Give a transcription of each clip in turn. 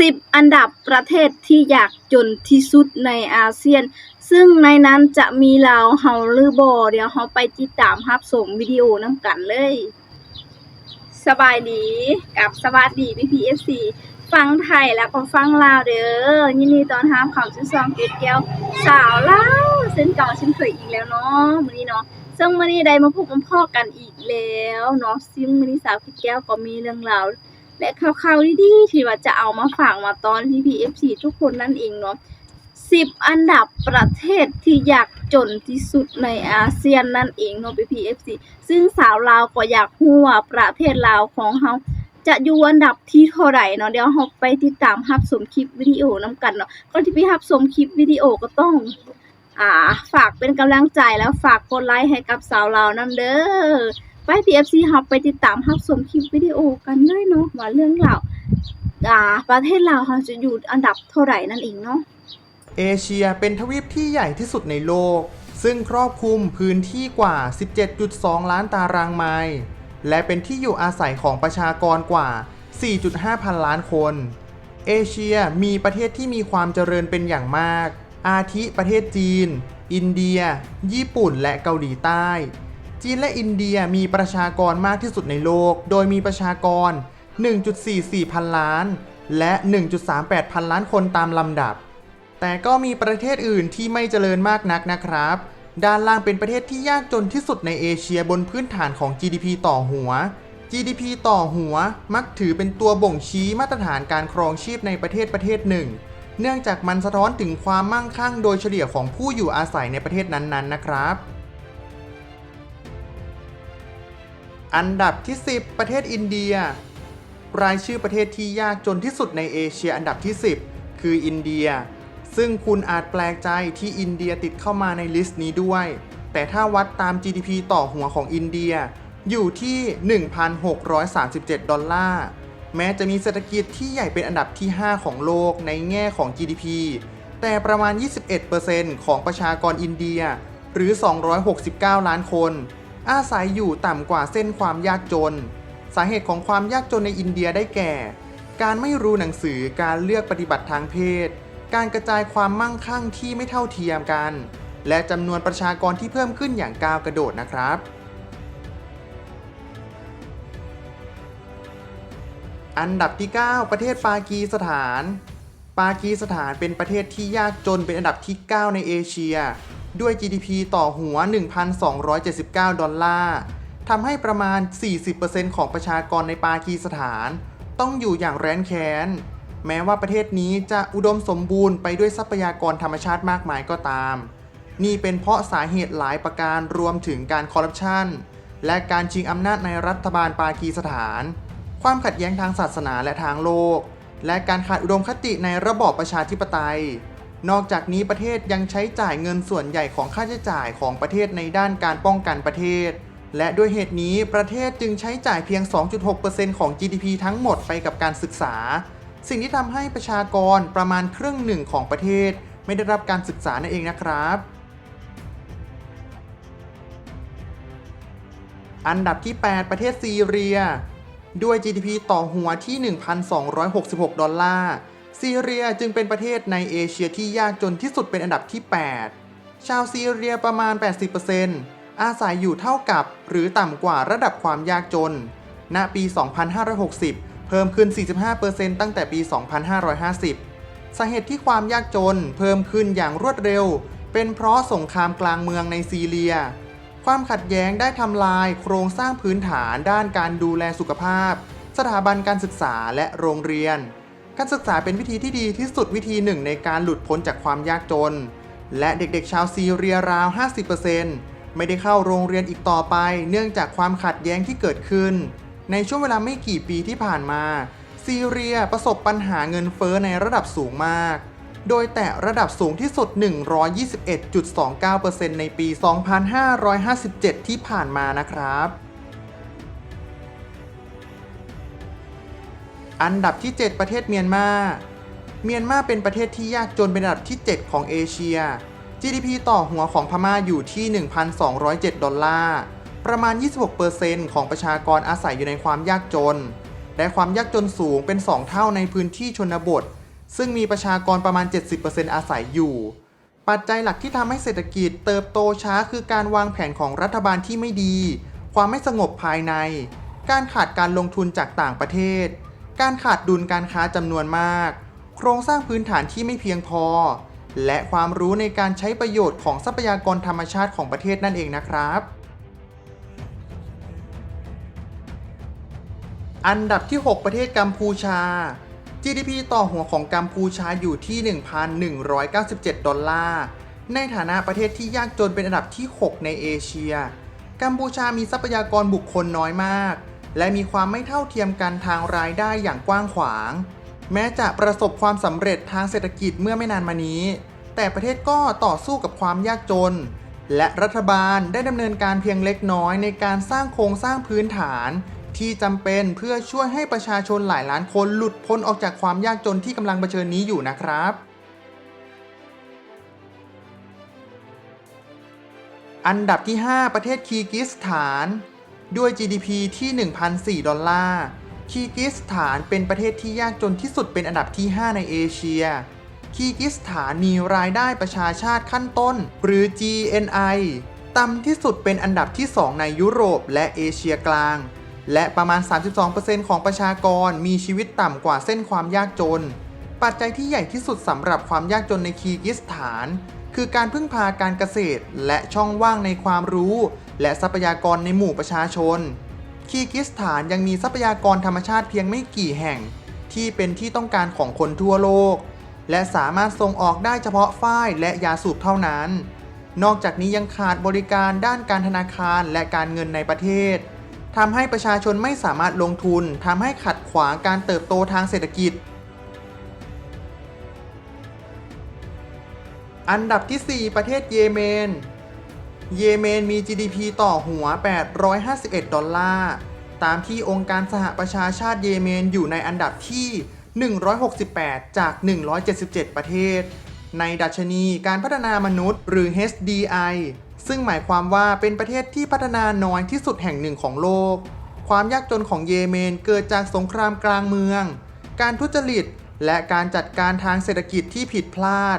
10 อันดับประเทศที่อยากจนที่สุดในอาเซียน ซึ่งในนั้นจะมีลาวเฮาหรือบ่เดี๋ยวเราไปติดตามรับชมวิดีโอนำกันเลย สบายดีกับสวัสดี PPFC ฟังไทยแล้วก็ฟังลาวเด้อยินดีตอนรับข้าสู่ช่องเกดแก้วสาวลาวเส้นเก่าเช่นเคยอีกแล้วเนาะมื้อนี้เนาะซึ่งมื้อนี้ได้มาพบกับพ่อกันอีกแล้วเนาะซึ่งมื้อนี้สาวเกดแก้วก็มีเรื่องราว และข่าวๆดีๆที่ว่าจะเอามาฝากมาตอน PPFC ทุกคนนั่นเองเนาะ10อันดับประเทศที่อยากจนที่สุดในอาเซียนนั่นเองเนาะ PPFC ซึ่งสาวลาวก็อยากรู้ว่าประเทศลาวของเฮาจะอยู่อันดับที่เท่าไหร่เนาะเดี๋ยวเราไปติดตามรับชมคลิปวิดีโอน้ำกันเนาะก่อนที่ไปรับชมคลิปวิดีโอก็ต้องอ่าฝากเป็นกำลังใจแล้วฝากกดไลค์ให้กับสาวลาวนำเด้อ ไป PFC เฮาไปติดตามรับชมคลิปวิดีโอกันเลยเนาะว่าเรื่องราวอ่าประเทศลาวเฮาจะอยู่อันดับเท่าไหร่นั่นเองเนาะเอเชียเป็นทวีปที่ใหญ่ที่สุดในโลก ซึ่งครอบคลุมพื้นที่กว่า 17.2 ล้านตารางไมล์และเป็นที่อยู่อาศัยของประชากรกว่า 4.5 พันล้านคน เอเชียมีประเทศที่มีความเจริญเป็นอย่างมาก อาทิประเทศจีน อินเดีย ญี่ปุ่นและเกาหลีใต้ จีนและอินเดียมีประชากรมากที่สุดในโลก โดยมีประชากร 1.44 พันล้าน และ 1.38 พันล้านคนตามลำดับ แต่ก็มีประเทศอื่นที่ไม่เจริญมากนักนะครับ ด้านล่างเป็นประเทศที่ยากจนที่สุดในเอเชียบนพื้นฐานของ GDP ต่อหัว GDP ต่อหัวมักถือเป็นตัวบ่งชี้มาตรฐานการครองชีพในประเทศประเทศหนึ่ง เนื่องจากมันสะท้อนถึงความมั่งคั่งโดยเฉลี่ยของผู้อยู่อาศัยในประเทศนั้นๆนะครับ อันดับที่ 10 ประเทศอินเดีย รายชื่อประเทศที่ยากจนที่สุดในเอเชียอันดับที่ 10 คืออินเดีย ซึ่งคุณอาจแปลกใจที่อินเดียติดเข้ามาในลิสต์นี้ด้วย แต่ถ้าวัดตาม GDP ต่อหัวของอินเดีย อยู่ที่ 1,637 ดอลลาร์ แม้จะมีเศรษฐกิจที่ใหญ่เป็นอันดับที่ 5 ของโลกในแง่ของ GDP แต่ประมาณ 21%ของประชากรอินเดีย หรือ 269 ล้านคน อาศัยอยู่ต่ำกว่าเส้นความยากจน สาเหตุของความยากจนในอินเดียได้แก่ การไม่รู้หนังสือการเลือกปฏิบัติทางเพศ การกระจายความมั่งคั่งที่ไม่เท่าเทียมกัน และจำนวนประชากรที่เพิ่มขึ้นอย่างก้าวกระโดดนะครับ อันดับที่ 9 ประเทศปากีสถาน ปากีสถานเป็นประเทศที่ยากจนเป็นอันดับที่ 9 ในเอเชีย ด้วย GDP ต่อหัว 1,279 ดอลลาร์ทำให้ประมาณ 40%ของประชากรในปากีสถาน ต้องอยู่อย่างแร้นแค้น แม้ว่าประเทศนี้จะอุดมสมบูรณ์ไปด้วยทรัพยากรธรรมชาติมากมายก็ตาม นี่เป็นเพราะสาเหตุหลายประการรวมถึงการคอร์รัปชันและการชิงอำนาจในรัฐบาลปากีสถาน ความขัดแย้งทางศาสนาและทางโลก และการขาดอุดมคติในระบอบประชาธิปไตย นอกจากนี้ประเทศยังใช้จ่ายเงินส่วนใหญ่ของค่าใช้จ่ายของประเทศในด้านการป้องกันประเทศ และด้วยเหตุนี้ประเทศจึงใช้จ่ายเพียง 2.6%ของ GDP ทั้งหมดไปกับการศึกษา สิ่งที่ทำให้ประชากรประมาณครึ่งหนึ่งของประเทศ ไม่ได้รับการศึกษานั่นเองนะครับอันดับที่ 8 ประเทศซีเรีย ด้วย GDP ต่อหัวที่ 1,266 ดอลลาร์ ซีเรียจึงเป็นประเทศในเอเชียที่ยากจนที่สุดเป็นอันดับที่ 8 ชาวซีเรียประมาณ 80%อาศัยอยู่เท่ากับหรือต่ำกว่าระดับความยากจน ณ ปี 2560 เพิ่มขึ้น 45%ตั้งแต่ปี 2550 สาเหตุที่ความยากจนเพิ่มขึ้นอย่างรวดเร็ว เป็นเพราะสงครามกลางเมืองในซีเรีย ความขัดแย้งได้ทำลายโครงสร้างพื้นฐานด้านการดูแลสุขภาพ สถาบันการศึกษาและโรงเรียน การศึกษาเป็นวิธีที่ดีที่สุดวิธีหนึ่งในการหลุดพ้นจากความยากจน และเด็กๆ ชาวซีเรียราว 50%ไม่ได้เข้าโรงเรียนอีกต่อไป เนื่องจากความขัดแย้งที่เกิดขึ้น ในช่วงเวลาไม่กี่ปีที่ผ่านมา ซีเรียประสบปัญหาเงินเฟ้อในระดับสูงมาก โดยแตะระดับสูงที่สุด 121.29%ในปี 2557 ที่ผ่านมานะครับ อันดับที่ 7 ประเทศเมียนมา เมียนมาเป็นประเทศที่ยากจนเป็นอันดับที่ 7 ของเอเชีย GDP ต่อหัวของพม่าอยู่ที่ 1,207 ดอลลาร์ ประมาณ 26%ของประชากรอาศัยอยู่ในความยากจน และความยากจนสูงเป็น 2 เท่าในพื้นที่ชนบท ซึ่งมีประชากรประมาณ 70%อาศัยอยู่ ปัจจัยหลักที่ทำให้เศรษฐกิจเติบโตช้าคือการวางแผนของรัฐบาลที่ไม่ดี ความไม่สงบภายใน การขาดการลงทุนจากต่างประเทศ การขาดดุลการค้าจำนวนมาก โครงสร้างพื้นฐานที่ไม่เพียงพอ และความรู้ในการใช้ประโยชน์ของทรัพยากรธรรมชาติของประเทศนั่นเองนะครับ อันดับที่ 6 ประเทศกัมพูชา GDP ต่อหัวของกัมพูชาอยู่ที่ 1,197 ดอลลาร์ ในฐานะประเทศที่ยากจนเป็นอันดับที่ 6 ในเอเชีย กัมพูชามีทรัพยากรบุคคลน้อยมาก และมีความไม่เท่าเทียมกันทางรายได้อย่างกว้างขวาง แม้จะประสบความสำเร็จทางเศรษฐกิจเมื่อไม่นานมานี้ แต่ประเทศก็ต่อสู้กับความยากจน และรัฐบาลได้ดำเนินการเพียงเล็กน้อยในการสร้างโครงสร้างพื้นฐาน ที่จำเป็นเพื่อช่วยให้ประชาชนหลายล้านคนหลุดพ้นออกจากความยากจนที่กำลังเผชิญนี้อยู่นะครับอันดับที่ 5 ประเทศคีร์กิสถาน ด้วย GDP ที่ 1,004 ดอลลาร์คีกิสถานเป็นประเทศที่ยากจนที่สุดเป็นอันดับที่ 5 ในเอเชีย คีกิสถานมีรายได้ประชาชาติขั้นต้น หรือ GNI ต่ำที่สุดเป็นอันดับที่ 2 ในยุโรปและเอเชียกลาง และประมาณ 32%ของประชากรมีชีวิตต่ำกว่าเส้นความยากจน ปัจจัยที่ใหญ่ที่สุดสำหรับความยากจนในคีกิสถาน คือการพึ่งพาการเกษตรและช่องว่างในความรู้ และทรัพยากรในหมู่ประชาชน คีร์กิสถานยังมีทรัพยากรธรรมชาติเพียงไม่กี่แห่ง ที่เป็นที่ต้องการของคนทั่วโลก และสามารถส่งออกได้เฉพาะฝ้ายและยาสูบเท่านั้น นอกจากนี้ยังขาดบริการด้านการธนาคารและการเงินในประเทศทำให้ประชาชนไม่สามารถลงทุนทำให้ขัดขวางการเติบโตทางเศรษฐกิจ อันดับที่ 4 ประเทศเยเมน เยเมนมี GDP ต่อหัว 851 ดอลลาร์ ตามที่องค์การสหประชาชาติเยเมนอยู่ในอันดับที่ 168 จาก 177 ประเทศ ในดัชนีการพัฒนามนุษย์หรือ HDI ซึ่งหมายความว่าเป็นประเทศที่พัฒนาน้อยที่สุดแห่งหนึ่งของโลก ความยากจนของเยเมนเกิดจากสงครามกลางเมือง การทุจริต และการจัดการทางเศรษฐกิจที่ผิดพลาด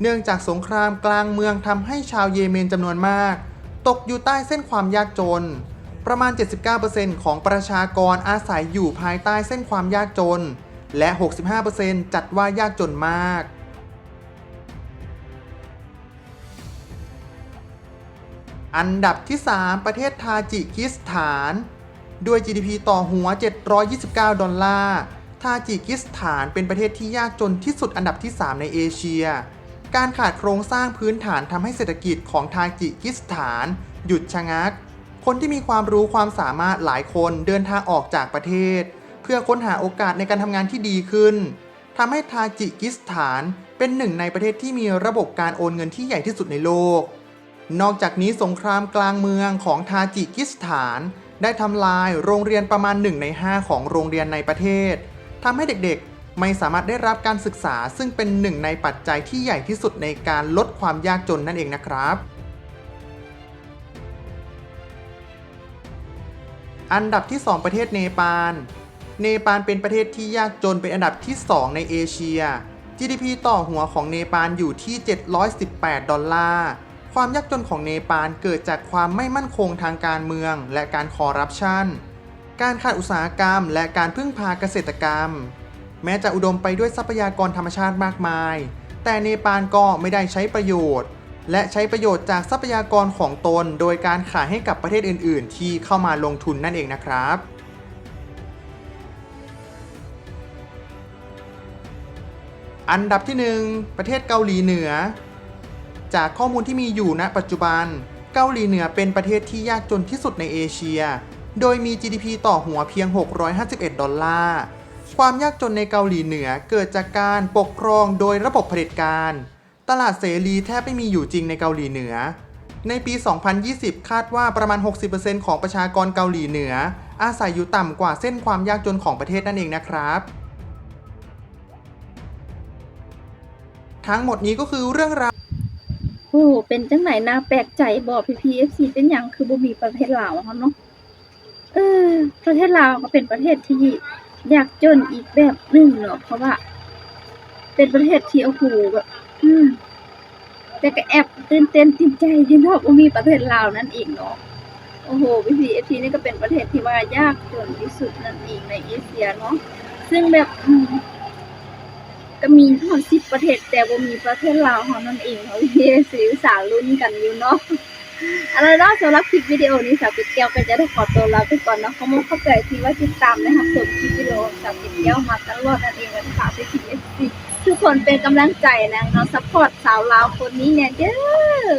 เนื่องจากสงครามกลางเมืองทำให้ชาวเยเมนจำนวนมาก ตกอยู่ใต้เส้นความยากจน ประมาณ 79%ของประชากรอาศัยอยู่ภายใต้เส้นความยากจน และ 65%จัดว่ายากจนมากอันดับที่ 3 ประเทศทาจิกิสถาน ด้วย GDP ต่อหัว 729 ดอลลาร์ ทาจิกิสถานเป็นประเทศที่ยากจนที่สุดอันดับที่ 3 ในเอเชีย การขาดโครงสร้างพื้นฐานทำให้เศรษฐกิจของทาจิกิสถาน หยุดชะงัก คนที่มีความรู้ความสามารถหลายคนเดินทางออกจากประเทศ เพื่อค้นหาโอกาสในการทำงานที่ดีขึ้นทำให้ทาจิกิสถานเป็นหนึ่งในประเทศที่มีระบบการโอนเงินที่ใหญ่ที่สุดในโลก นอกจากนี้สงครามกลางเมืองของทาจิกิสถาน ได้ทำลายโรงเรียนประมาณ 1 ใน 5 ของโรงเรียนในประเทศทำให้เด็กๆ ไม่สามารถได้รับการศึกษา ซึ่งเป็นหนึ่งในปัจจัยที่ใหญ่ที่สุดในการลดความยากจนนั่นเองนะครับอันดับที่ 2 ประเทศเนปาล เนปาลเป็นประเทศที่ยากจนเป็นอันดับที่ 2 ในเอเชีย GDP ต่อหัวของเนปาลอยู่ที่ 718 ดอลลาร์ ความยากจนของเนปาลเกิดจากความไม่มั่นคงทางการเมืองและการคอร์รัปชัน การขาดอุตสาหกรรมและการพึ่งพาเกษตรกรรม แม้จะอุดมไปด้วยทรัพยากรธรรมชาติมากมาย แต่เนปาลก็ไม่ได้ใช้ประโยชน์ และใช้ประโยชน์จากทรัพยากรของตน โดยการขายให้กับประเทศอื่น ๆ ที่เข้ามาลงทุนนั่นเองนะครับอันดับที่ 1 ประเทศเกาหลีเหนือ จากข้อมูลที่มีอยู่ณปัจจุบัน เกาหลีเหนือเป็นประเทศที่ยากจนที่สุดในเอเชีย โดยมี GDP ต่อหัวเพียง 651 ดอลลาร์ ความยากจนในเกาหลีเหนือเกิดจากการปกครองโดยระบบเผด็จการ ตลาดเสรีแทบไม่มีอยู่จริงในเกาหลีเหนือ ในปี 2020 คาดว่าประมาณ 60%ของประชากรเกาหลีเหนือ อาศัยอยู่ต่ำกว่าเส้นความยากจนของประเทศนั่นเองนะครับ ทั้งหมดนี้ก็คือเรื่องราวโอ้เป็นจังไหนนาแปลกใจบ่พี่พีเอฟซีเป็นหยังคือบ่มีประเทศลาวเฮาเนาะเออประเทศลาวก็เป็นประเทศที่ ยากจนอีกแบบหนึ่งเนาะเพราะว่า เป็นประเทศที่โอ้โหแบบอืมแต่ก็แอบตื่นเต้นติดใจยินเนาะว่ามีประเทศลาวนั่นเองเนาะโอ้โหพี่พีเอทีนี่ก็เป็นประเทศที่ว่ายากจนที่สุดนั่นเองในเอเชียเนาะซึ่งแบบอืมก็มีทั้งสิบประเทศแต่ว่ามีประเทศลาวเท่านั้นเองเนาะพี่สื่อสารลุ้นกันอยู่เนาะ อะไรนาะสำหรับคลิปวิดีโอนี้สาวปิดแก้วก็จะได้ขอตัวลาไปก่อนเนาะขอบคุณเข้าใจที่ว่าติดตามนะครับส่วนคลิปวิดีโอสาวปิดแก้วมาตลอดนั่นเองวันสาวไปถึงเอฟซีทุกคนเป็นกำลังใจนะเนาะซัพพอร์ตสาวลาวคนนี้เนี่ยเด้อ